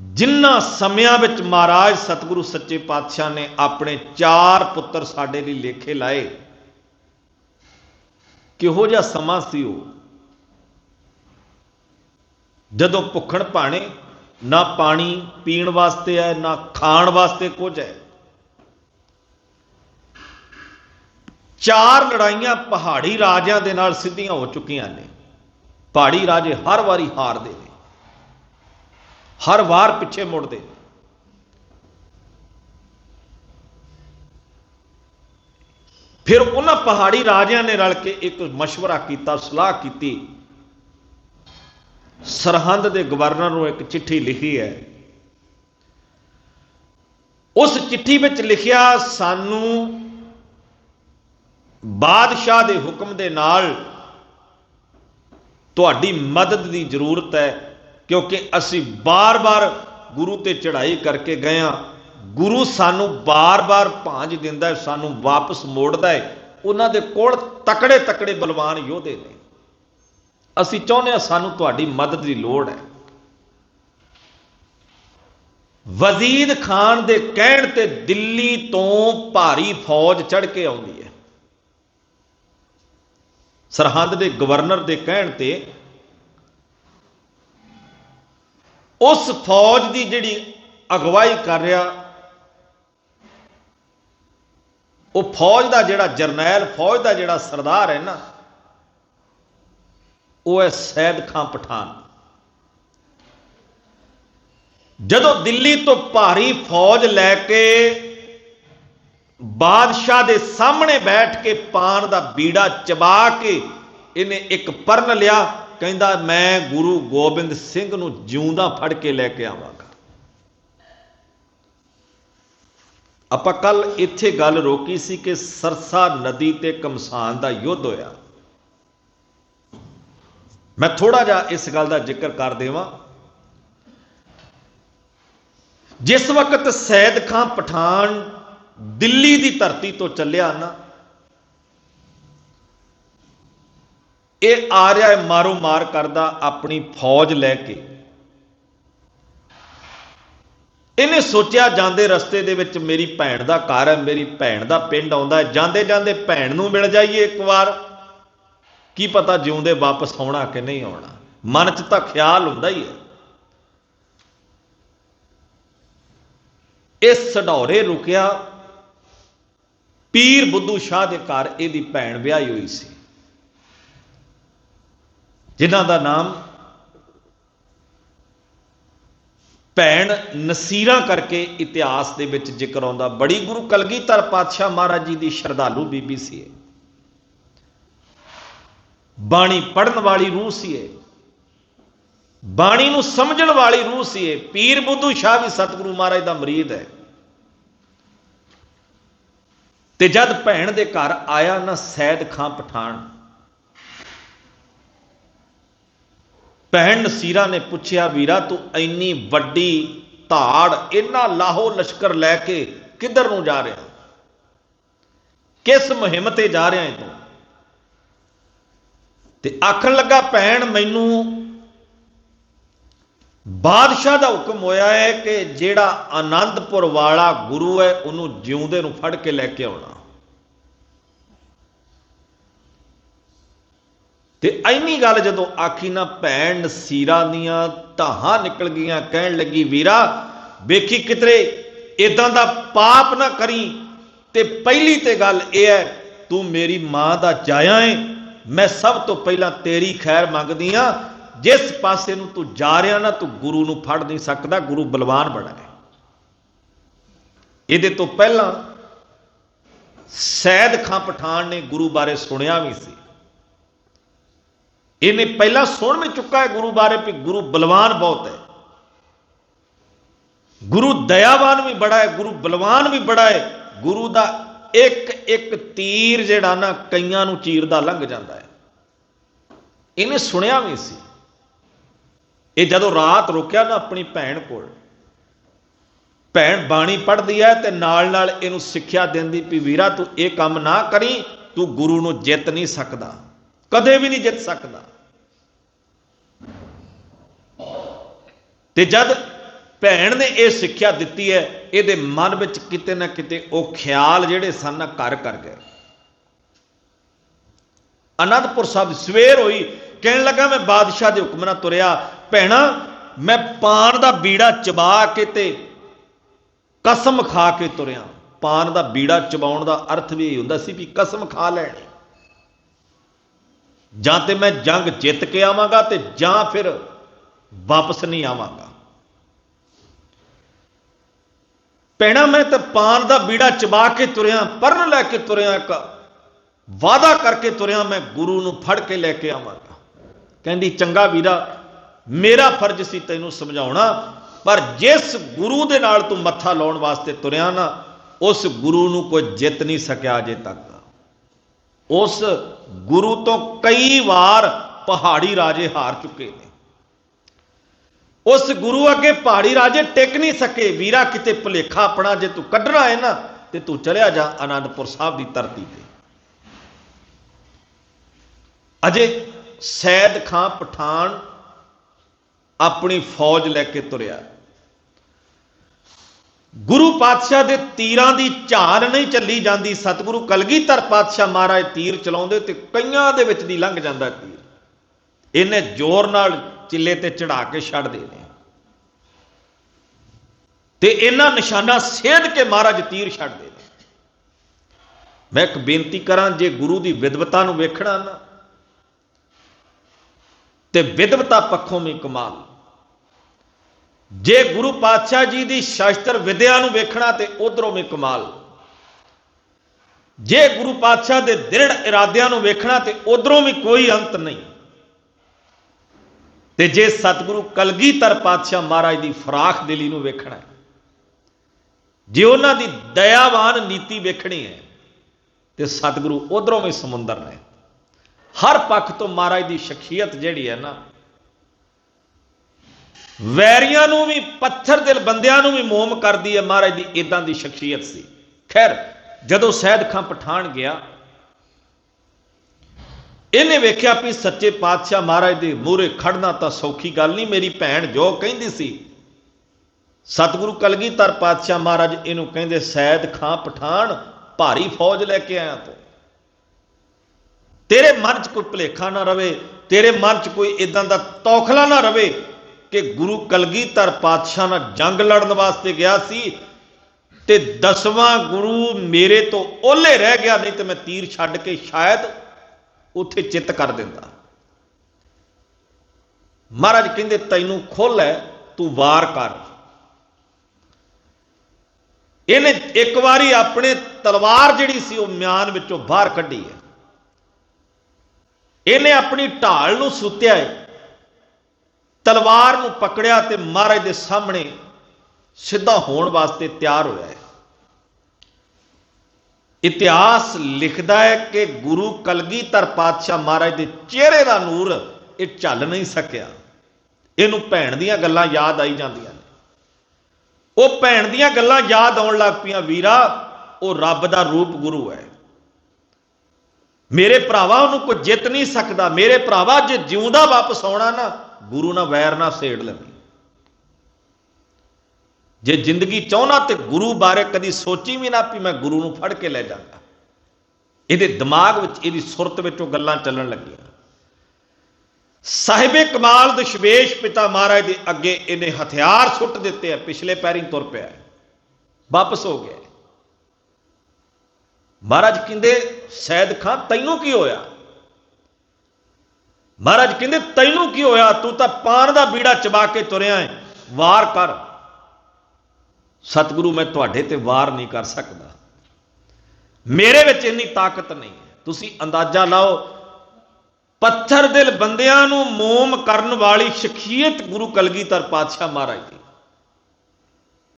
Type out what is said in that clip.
ਜਿਨ੍ਹਾਂ ਸਮਿਆਂ ਵਿੱਚ ਮਹਾਰਾਜ ਸਤਿਗੁਰੂ ਸੱਚੇ ਪਾਤਸ਼ਾਹ ਨੇ ਆਪਣੇ ਚਾਰ ਪੁੱਤਰ ਸਾਡੇ ਲਈ ਲੇਖੇ ਲਾਏ, ਕਿਹੋ ਜਿਹਾ ਸਮਾਂ ਸੀ ਉਹ? ਜਦੋਂ ਭੁੱਖਣ ਭਾਣੇ ਨਾ ਪਾਣੀ ਪੀਣ ਵਾਸਤੇ ਹੈ ਨਾ ਖਾਣ ਵਾਸਤੇ ਕੁਝ ਹੈ। ਚਾਰ ਲੜਾਈਆਂ ਪਹਾੜੀ ਰਾਜਿਆਂ ਦੇ ਨਾਲ ਸਿੱਧੀਆਂ ਹੋ ਚੁੱਕੀਆਂ ਨੇ। ਪਹਾੜੀ ਰਾਜੇ ਹਰ ਵਾਰੀ ਹਾਰਦੇ ਨੇ। ਹਰ ਵਾਰ ਪਿੱਛੇ ਮੁੜਦੇ ਨੇ ਫਿਰ ਉਹਨਾਂ ਪਹਾੜੀ ਰਾਜਿਆਂ ਨੇ ਰਲ ਕੇ ਇੱਕ مشورہ ਕੀਤਾ ਸਲਾਹ ਕੀਤੀ ਸਰਹੰਦ ਦੇ ਗਵਰਨਰ ਨੂੰ ਇੱਕ ਚਿੱਠੀ ਲਿਖੀ ਹੈ ਉਸ ਚਿੱਠੀ ਵਿੱਚ ਲਿਖਿਆ ਸਾਨੂੰ ਬਾਦਸ਼ਾਹ ਦੇ ਹੁਕਮ ਦੇ ਨਾਲ ਤੁਹਾਡੀ ਮਦਦ ਦੀ ਜ਼ਰੂਰਤ ਹੈ ਕਿਉਂਕਿ ਅਸੀਂ ਬਾਰ-ਬਾਰ ਗੁਰੂ ਤੇ ਚੜ੍ਹਾਈ ਕਰਕੇ ਗਏ ਆ ਗੁਰੂ ਸਾਨੂੰ ਬਾਰ-ਬਾਰ ਭਾਂਜ ਦਿੰਦਾ ਹੈ, ਸਾਨੂੰ ਵਾਪਸ ਮੋੜਦਾ ਹੈ। ਉਹਨਾਂ ਦੇ ਕੋਲ ਤਕੜੇ ਤਕੜੇ ਬਲਵਾਨ ਯੋਧੇ ਨੇ। ਅਸੀਂ ਚਾਹੁੰਦੇ ਹਾਂ ਸਾਨੂੰ ਤੁਹਾਡੀ ਮਦਦ ਦੀ ਲੋੜ ਹੈ। ਵਜ਼ੀਦ ਖਾਨ ਦੇ ਕਹਿਣ ਤੇ ਦਿੱਲੀ ਤੋਂ ਭਾਰੀ ਫੌਜ ਚੜ ਕੇ ਆਉਂਦੀ ਹੈ। ਸਰਹੰਦ ਦੇ ਗਵਰਨਰ ਦੇ ਕਹਿਣ ਤੇ ਉਸ ਫੌਜ ਦੀ ਜਿਹੜੀ ਅਗਵਾਈ ਕਰ ਰਿਹਾ, ਉਹ ਫੌਜ ਦਾ ਜਿਹੜਾ ਜਰਨੈਲ, ਫੌਜ ਦਾ ਜਿਹੜਾ ਸਰਦਾਰ ਹੈ ਨਾ, ਉਹ ਹੈ ਸੈਦ ਖਾਂ ਪਠਾਨ। ਜਦੋਂ ਦਿੱਲੀ ਤੋਂ ਭਾਰੀ ਫੌਜ ਲੈ ਕੇ ਬਾਦਸ਼ਾਹ ਦੇ ਸਾਹਮਣੇ ਬੈਠ ਕੇ ਪਾਨ ਦਾ ਬੀੜਾ ਚਬਾ ਕੇ ਇਹਨੇ ਇੱਕ ਪਰਨ ਲਿਆ ਕਹਿੰਦਾ, ਮੈਂ ਗੁਰੂ ਗੋਬਿੰਦ ਸਿੰਘ ਨੂੰ ਜਿਉਂਦਾ ਫੜ ਕੇ ਲੈ ਕੇ ਆਵਾਂਗਾ। ਆਪਾਂ ਕੱਲ ਇੱਥੇ ਗੱਲ ਰੋਕੀ ਸੀ ਕਿ ਸਰਸਾ ਨਦੀ ਤੇ ਕਮਸਾਨ ਦਾ ਯੁੱਧ ਹੋਇਆ। ਮੈਂ ਥੋੜਾ ਜਿਹਾ ਇਸ ਗੱਲ ਦਾ ਜ਼ਿਕਰ ਕਰ ਦੇਵਾਂ। ਜਿਸ ਵਕਤ ਸੈਦ ਖਾਂ ਪਠਾਨ ਦਿੱਲੀ ਦੀ ਧਰਤੀ ਤੋਂ ਚੱਲਿਆ ਨਾ ਇਹ ਆ ਰਿਹਾ ਹੈ ਮਾਰੋ ਮਾਰ ਕਰਦਾ ਆਪਣੀ ਫੌਜ ਲੈ ਕੇ। ਇਹਨੇ ਸੋਚਿਆ, ਜਾਂਦੇ ਰਸਤੇ ਦੇ ਵਿੱਚ ਮੇਰੀ ਭੈਣ ਦਾ ਘਰ ਹੈ, ਮੇਰੀ ਭੈਣ ਦਾ ਪਿੰਡ ਆਉਂਦਾ ਜਾਂਦੇ ਜਾਂਦੇ ਭੈਣ ਨੂੰ ਮਿਲ ਜਾਈਏ ਇੱਕ ਵਾਰ। ਕੀ ਪਤਾ ਜਿਉਂਦੇ ਵਾਪਸ ਆਉਣਾ ਕਿ ਨਹੀਂ ਆਉਣਾ। ਮਨ 'ਚ ਤਾਂ ਖਿਆਲ ਹੁੰਦਾ ਹੀ ਹੈ। ਇਸ ਸਡੌਰੇ ਰੁਕਿਆ। ਪੀਰ ਬੁੱਧੂ ਸ਼ਾਹ ਦੇ ਘਰ ਇਹਦੀ ਭੈਣ ਵਿਆਹੀ ਹੋਈ ਸੀ। ਜਿਨ੍ਹਾਂ ਦਾ ਨਾਮ ਭੈਣ ਨਸੀਰਾ ਕਰਕੇ ਇਤਿਹਾਸ ਦੇ ਵਿੱਚ ਜ਼ਿਕਰ ਆਉਂਦਾ। ਬੜੀ ਗੁਰੂ ਕਲਗੀਧਰ ਪਾਤਸ਼ਾਹ ਮਹਾਰਾਜ ਜੀ ਦੀ ਸ਼ਰਧਾਲੂ ਬੀਬੀ ਸੀ ਇਹ। ਬਾਣੀ ਪੜਨ ਵਾਲੀ ਰੂਹ ਸੀ ਇਹ। ਬਾਣੀ ਨੂੰ ਸਮਝਣ ਵਾਲੀ ਰੂਹ ਸੀ ਇਹ। ਪੀਰ ਬੁੱਧੂ ਸ਼ਾਹ ਵੀ ਸਤਿਗੁਰੂ ਮਹਾਰਾਜ ਦਾ ਮਰੀਦ ਹੈ। ਤੇ ਜਦ ਭੈਣ ਦੇ ਘਰ ਆਇਆ ਨਾ ਸੈਦ ਖਾਂ ਪਠਾਨ ਭੈਣ ਨਸੀਰਾ ਨੇ ਪੁੱਛਿਆ, ਵੀਰਾ, ਤੂੰ ਇੰਨੀ ਵੱਡੀ ਧਾੜ ਇੰਨਾ ਲਾਹੋ ਲਸ਼ਕਰ ਲੈ ਕੇ ਕਿੱਧਰ ਨੂੰ ਜਾ ਰਿਹਾ? ਕਿਸ ਮੁਹਿੰਮ ਤੇ ਜਾ ਰਿਹਾ ਹੈ ਤੂੰ? ਤੇ ਆਖਣ ਲੱਗਾ, ਭੈਣ, ਮੈਨੂੰ ਬਾਦਸ਼ਾਹ ਦਾ ਹੁਕਮ ਹੋਇਆ ਹੈ ਕਿ ਜਿਹੜਾ ਆਨੰਦਪੁਰ ਵਾਲਾ ਗੁਰੂ ਹੈ, ਉਹਨੂੰ ਜਿਉਂਦੇ ਨੂੰ ਫੜ ਕੇ ਲੈ ਕੇ ਆਉਣਾ। ਤੇ ਐਨੀ ਗੱਲ ਜਦੋਂ ਆਖੀ ਨਾ, ਭੈਣ ਨਸੀਰਾ ਦੀਆਂ ਧਾਹਾਂ ਨਿਕਲ ਗਈਆਂ, ਕਹਿਣ ਲੱਗੀ, ਵੀਰਾ, ਵੇਖੀ ਕਿਤਰੇ ਇਦਾਂ ਦਾ ਪਾਪ ਨਾ ਕਰੀ। ਤੇ ਪਹਿਲੀ ਤੇ ਗੱਲ ਇਹ ਹੈ, ਤੂੰ ਮੇਰੀ ਮਾਂ ਦਾ ਜਾਇਆ ਏ। ਮੈਂ ਸਭ ਤੋਂ ਪਹਿਲਾਂ ਤੇਰੀ ਖੈਰ ਮੰਗਦੀ ਆ। ਜਿਸ ਪਾਸੇ ਨੂੰ ਤੂੰ ਜਾ ਰਿਹਾ ਨਾ, ਤੂੰ ਗੁਰੂ ਨੂੰ ਫੜ ਨਹੀਂ ਸਕਦਾ, ਗੁਰੂ ਬਲਵਾਨ ਬੜਾ ਹੈ ਇਹਦੇ ਤੋਂ ਪਹਿਲਾਂ ਸੈਦ ਖਾਂ ਪਠਾਨ ਨੇ ਗੁਰੂ ਬਾਰੇ ਸੁਣਿਆ ਵੀ ਸੀ। ਇਹਨੇ ਪਹਿਲਾਂ ਸੁਣ ਵੀ ਚੁੱਕਾ ਹੈ ਗੁਰੂ ਬਾਰੇ ਵੀ ਗੁਰੂ ਬਲਵਾਨ ਬਹੁਤ ਹੈ। ਗੁਰੂ ਦਇਆਵਾਨ ਵੀ ਬੜਾ ਹੈ, ਗੁਰੂ ਬਲਵਾਨ ਵੀ ਬੜਾ ਹੈ। ਗੁਰੂ ਦਾ ਇੱਕ ਇੱਕ ਤੀਰ ਜਿਹੜਾ ਨਾ ਕਈਆਂ ਨੂੰ ਚੀਰਦਾ ਲੰਘ ਜਾਂਦਾ ਹੈ। ਇਹਨੇ ਸੁਣਿਆ ਵੀ ਸੀ। ਇਹ ਜਦੋਂ ਰਾਤ ਰੁਕਿਆ ਨਾ ਆਪਣੀ ਭੈਣ ਕੋਲ, ਭੈਣ ਬਾਣੀ ਪੜ੍ਹਦੀ ਹੈ ਤੇ ਨਾਲ ਨਾਲ ਇਹਨੂੰ ਸਿੱਖਿਆ ਦਿੰਦੀ ਵੀ ਵੀਰਾ ਤੂੰ ਇਹ ਕੰਮ ਨਾ ਕਰੀ, ਤੂੰ ਗੁਰੂ ਨੂੰ ਜਿੱਤ ਨਹੀਂ ਸਕਦਾ। ਕਦੇ ਵੀ ਨਹੀਂ ਜਿੱਤ ਸਕਦਾ। ਤੇ ਜਦ ਭੈਣ ਨੇ ਇਹ ਸਿੱਖਿਆ ਦਿੱਤੀ ਹੈ, ਇਹਦੇ ਮਨ ਵਿੱਚ ਕਿਤੇ ਨਾ ਕਿਤੇ ਉਹ ਖਿਆਲ ਜਿਹੜੇ ਸਨ ਨਾ ਕਰ ਗਏ। ਅਨੰਦਪੁਰ ਸਾਹਿਬ ਸਵੇਰ ਹੋਈ, ਕਹਿਣ ਲੱਗਾ, ਮੈਂ ਬਾਦਸ਼ਾਹ ਦੇ ਹੁਕਮ ਨਾਲ ਤੁਰਿਆ। ਭੈਣਾ, ਮੈਂ ਪਾਨ ਦਾ ਬੀੜਾ ਚਬਾ ਕੇ ਤੇ ਕਸਮ ਖਾ ਕੇ ਤੁਰਿਆ। ਪਾਨ ਦਾ ਬੀੜਾ ਚਬਾਉਣ ਦਾ ਅਰਥ ਵੀ ਇਹ ਹੁੰਦਾ ਸੀ ਵੀ ਕਸਮ ਖਾ ਲੈਣੀ। ਜਾਂ ਤੇ ਮੈਂ ਜੰਗ ਜਿੱਤ ਕੇ ਆਵਾਂਗਾ ਤੇ ਜਾਂ ਫਿਰ ਵਾਪਸ ਨਹੀਂ ਆਵਾਂਗਾ। ਪੈਣਾ ਮੈਂ ਤਾਂ ਪਾਨ ਦਾ ਬੀੜਾ ਚਬਾ ਕੇ ਤੁਰਿਆ ਪਰਨ ਲੈ ਕੇ ਤੁਰਿਆ, ਇੱਕ ਵਾਦਾ ਕਰਕੇ ਤੁਰਿਆ, ਮੈਂ ਗੁਰੂ ਨੂੰ ਫੜ ਕੇ ਲੈ ਕੇ ਆਵਾਂਗਾ। ਕਹਿੰਦੀ, ਚੰਗਾ ਵੀਰਾ, ਮੇਰਾ ਫਰਜ਼ ਸੀ ਤੈਨੂੰ ਸਮਝਾਉਣਾ, ਪਰ ਜਿਸ ਗੁਰੂ ਦੇ ਨਾਲ ਤੂੰ ਮੱਥਾ ਲਾਉਣ ਵਾਸਤੇ ਤੁਰਿਆ ਨਾ, ਉਸ ਗੁਰੂ ਨੂੰ ਕੋਈ ਜਿੱਤ ਨਹੀਂ ਸਕਿਆ ਅਜੇ ਤੱਕ। ਉਸ ਗੁਰੂ ਤੋਂ ਕਈ ਵਾਰ ਪਹਾੜੀ ਰਾਜੇ ਹਾਰ ਚੁੱਕੇ ਨੇ। ਉਸ ਗੁਰੂ ਅੱਗੇ ਪਹਾੜੀ ਰਾਜੇ ਟਿਕ ਨਹੀਂ ਸਕੇ, ਵੀਰਾ ਕਿਤੇ ਭੁਲੇਖਾ ਆਪਣਾ, ਜੇ ਤੂੰ ਕੱਢਣਾ ਹੈ ਨਾ, ਤੇ ਤੂੰ ਚਲਿਆ ਜਾ ਆਨੰਦਪੁਰ ਸਾਹਿਬ ਦੀ ਧਰਤੀ ਤੇ। ਅਜੇ ਸੈਦ ਖਾਂ ਪਠਾਨ ਆਪਣੀ ਫੌਜ ਲੈ ਕੇ ਤੁਰਿਆ। ਗੁਰੂ ਪਾਤਸ਼ਾਹ ਦੇ ਤੀਰਾਂ ਦੀ ਝਾਲ ਨਹੀਂ ਚੱਲੀ ਜਾਂਦੀ, ਸਤਿਗੁਰੂ ਕਲਗੀਧਰ ਪਾਤਸ਼ਾਹ ਮਹਾਰਾਜ ਤੀਰ ਚਲਾਉਂਦੇ ਤੇ ਕਈਆਂ ਦੇ ਵਿੱਚ ਦੀ ਲੰਘ ਜਾਂਦਾ ਤੀਰ। ਇਹਨੇ ਜ਼ੋਰ ਨਾਲ ਚਿੱਲੇ ਤੇ ਚੜਾ ਕੇ ਛੱਡ ਦੇਣੇ ਤੇ ਇਹਨਾਂ ਨਿਸ਼ਾਨਾ ਸੇਧ ਕੇ ਮਹਾਰਾਜ ਤੀਰ ਛੱਡ ਦੇ ਨੇ ਮੈਂ ਇੱਕ ਬੇਨਤੀ ਕਰਾਂ, ਜੇ ਗੁਰੂ ਦੀ ਵਿਦਵਤਾ ਨੂੰ ਵੇਖਣਾ ਨਾ, ਤੇ ਵਿਦਵਤਾ ਪੱਖੋਂ ਵੀ ਕਮਾਲ। ਜੇ ਗੁਰੂ ਪਾਤਸ਼ਾਹ ਜੀ ਦੀ ਸ਼ਾਸਤਰ ਵਿਦਿਆ ਨੂੰ ਵੇਖਣਾ ਤੇ ਉਧਰੋਂ ਵੀ ਕਮਾਲ। ਜੇ ਗੁਰੂ ਪਾਤਸ਼ਾਹ ਦੇ ਦ੍ਰਿੜ ਇਰਾਦਿਆਂ ਨੂੰ ਵੇਖਣਾ ਤੇ ਉਧਰੋਂ ਵੀ ਕੋਈ ਅੰਤ ਨਹੀਂ। ਤੇ ਜੇ ਸਤਿਗੁਰੂ ਕਲਗੀਧਰ ਪਾਤਸ਼ਾਹ ਮਹਾਰਾਜ ਦੀ ਫਰਾਖ ਦਿਲੀ ਨੂੰ ਵੇਖਣਾ ਜੇ ਉਹਨਾਂ ਦੀ ਦਇਆਵਾਨ ਨੀਤੀ ਵੇਖਣੀ ਹੈ, ਤੇ ਸਤਿਗੁਰੂ ਉਧਰੋਂ ਵੀ ਸਮੁੰਦਰ ਨੇ। ਹਰ ਪੱਖ ਤੋਂ ਮਹਾਰਾਜ ਦੀ ਸ਼ਖਸੀਅਤ ਜਿਹੜੀ ਹੈ ਨਾ ਵੈਰੀਆਂ ਨੂੰ ਵੀ, ਪੱਥਰ ਦਿਲ ਬੰਦਿਆਂ ਨੂੰ ਵੀ ਮੋਮ ਕਰਦੀ ਹੈ ਮਹਾਰਾਜ ਦੀ ਇਦਾਂ ਦੀ ਸ਼ਖਸੀਅਤ ਸੀ। ਖੈਰ, ਜਦੋਂ ਸੈਦ ਖਾਂ ਪਠਾਨ ਗਿਆ, ਇਹਨੇ ਵੇਖਿਆ ਵੀ ਸੱਚੇ ਪਾਤਸ਼ਾਹ ਮਹਾਰਾਜ ਦੇ ਮੂਹਰੇ ਖੜਨਾ ਤਾਂ ਸੌਖੀ ਗੱਲ ਨਹੀਂ, ਮੇਰੀ ਭੈਣ ਜੋ ਕਹਿੰਦੀ ਸੀ, ਸਤਿਗੁਰੂ ਕਲਗੀਧਰ ਪਾਤਸ਼ਾਹ ਮਹਾਰਾਜ ਇਹਨੂੰ ਕਹਿੰਦੇ, ਸੈਦ ਖਾਂ ਪਠਾਨ, ਭਾਰੀ ਫੌਜ ਲੈ ਕੇ ਆਇਆ ਤੂੰ। ਤੇਰੇ ਮਨ 'ਚ ਕੋਈ ਭਲੇਖਾ ਨਾ ਰਵੇ, ਤੇਰੇ ਮਨ 'ਚ ਕੋਈ ਇਦਾਂ ਦਾ ਤੌਖਲਾ ਨਾ ਰਵੇ ਕਿ ਗੁਰੂ ਕਲਗੀਧਰ ਪਾਤਸ਼ਾਹ ਨਾਲ ਜੰਗ ਲੜਨ ਵਾਸਤੇ ਗਿਆ ਸੀ ਤੇ ਦਸਵਾਂ ਗੁਰੂ ਮੇਰੇ ਤੋਂ ਓਲੇ ਰਹਿ ਗਿਆ, ਨਹੀਂ ਤੇ ਮੈਂ ਤੀਰ ਛੱਡ ਕੇ ਸ਼ਾਇਦ ਉੱਥੇ ਚਿੱਤ ਕਰ ਦਿੰਦਾ। ਮਹਾਰਾਜ ਕਹਿੰਦੇ, ਤੈਨੂੰ ਖੁੱਲ ਹੈ ਤੂੰ ਵਾਰ ਕਰ। ਇਹਨੇ ਇੱਕ ਵਾਰੀ ਆਪਣੇ ਤਲਵਾਰ ਜਿਹੜੀ ਸੀ, ਉਹ ਮਿਆਨ ਵਿੱਚੋਂ ਬਾਹਰ ਕੱਢੀ ਹੈ। ਇਹਨੇ ਆਪਣੀ ਢਾਲ ਨੂੰ ਸੁੱਤਿਆ ਹੈ। ਤਲਵਾਰ ਨੂੰ ਪਕੜਿਆ ਤੇ ਮਹਾਰਾਜ ਦੇ ਸਾਹਮਣੇ ਸਿੱਧਾ ਹੋਣ ਵਾਸਤੇ ਤਿਆਰ ਹੋਇਆ ਹੈ। ਇਤਿਹਾਸ ਲਿਖਦਾ ਹੈ ਕਿ ਗੁਰੂ ਕਲਗੀਧਰ ਪਾਤਸ਼ਾਹ ਮਹਾਰਾਜ ਦੇ ਚਿਹਰੇ ਦਾ ਨੂਰ ਇਹ ਝੱਲ ਨਹੀਂ ਸਕਿਆ। ਇਹਨੂੰ ਭੈਣ ਦੀਆਂ ਗੱਲਾਂ ਯਾਦ ਆਈ ਜਾਂਦੀਆਂ ਨੇ। ਉਹ ਭੈਣ ਦੀਆਂ ਗੱਲਾਂ ਯਾਦ ਆਉਣ ਲੱਗ ਪਈਆਂ, ਵੀਰਾ, ਉਹ ਰੱਬ ਦਾ ਰੂਪ ਗੁਰੂ ਹੈ। ਮੇਰੇ ਭਰਾਵਾ ਉਹਨੂੰ ਕੋਈ ਜਿੱਤ ਨਹੀਂ ਸਕਦਾ, ਮੇਰੇ ਭਰਾਵਾ ਜੇ ਜਿਉਂਦਾ ਵਾਪਸ ਆਉਣਾ ਨਾ ਗੁਰੂ ਨਾਲ ਵੈਰ ਨਾ ਸੇੜ ਲੈਂਦੀ ਜੇ ਜ਼ਿੰਦਗੀ ਚਾਹਣਾ ਤੇ ਗੁਰੂ ਬਾਰੇ ਕਦੀ ਸੋਚੀ ਵੀ ਨਾ ਵੀ ਮੈਂ ਗੁਰੂ ਨੂੰ ਫੜ ਕੇ ਲੈ ਜਾਂਦਾ। ਇਹਦੇ ਦਿਮਾਗ ਵਿੱਚ ਇਹਦੀ ਸੁਰਤ ਵਿੱਚ ਉਹ ਗੱਲਾਂ ਚੱਲਣ ਲੱਗੀਆਂ। ਸਾਹਿਬੇ ਕਮਾਲ ਦਸ਼ਵੇਸ਼ ਪਿਤਾ ਮਹਾਰਾਜ ਦੇ ਅੱਗੇ ਇਹਨੇ ਹਥਿਆਰ ਸੁੱਟ ਦਿੱਤੇ ਆ, ਪਿਛਲੇ ਪੈਰੀਂ ਤੁਰ ਪਿਆ ਵਾਪਸ ਹੋ ਗਿਆ ਮਹਾਰਾਜ ਕਹਿੰਦੇ, ਸੈਦ ਖਾਂ ਤੈਨੂੰ ਕੀ ਹੋਇਆ? ਮਹਾਰਾਜ ਕਹਿੰਦੇ, ਤੈਨੂੰ ਕੀ ਹੋਇਆ? ਤੂੰ ਤਾਂ ਪਾਨ ਦਾ ਬੀੜਾ ਚਬਾ ਕੇ ਤੁਰਿਆ ਹੈ। ਵਾਰ ਕਰ। ਸਤਿਗੁਰੂ, ਮੈਂ ਤੁਹਾਡੇ ਤੇ ਵਾਰ ਨਹੀਂ ਕਰ ਸਕਦਾ। ਮੇਰੇ ਵਿੱਚ ਇੰਨੀ ਤਾਕਤ ਨਹੀਂ ਹੈ। ਤੁਸੀਂ ਅੰਦਾਜ਼ਾ ਲਾਓ, ਪੱਥਰ ਦਿਲ ਬੰਦਿਆਂ ਨੂੰ ਮੋਮ ਕਰਨ ਵਾਲੀ ਸ਼ਖਸੀਅਤ ਗੁਰੂ ਕਲਗੀਧਰ ਪਾਤਸ਼ਾਹ ਮਹਾਰਾਜ ਦੀ।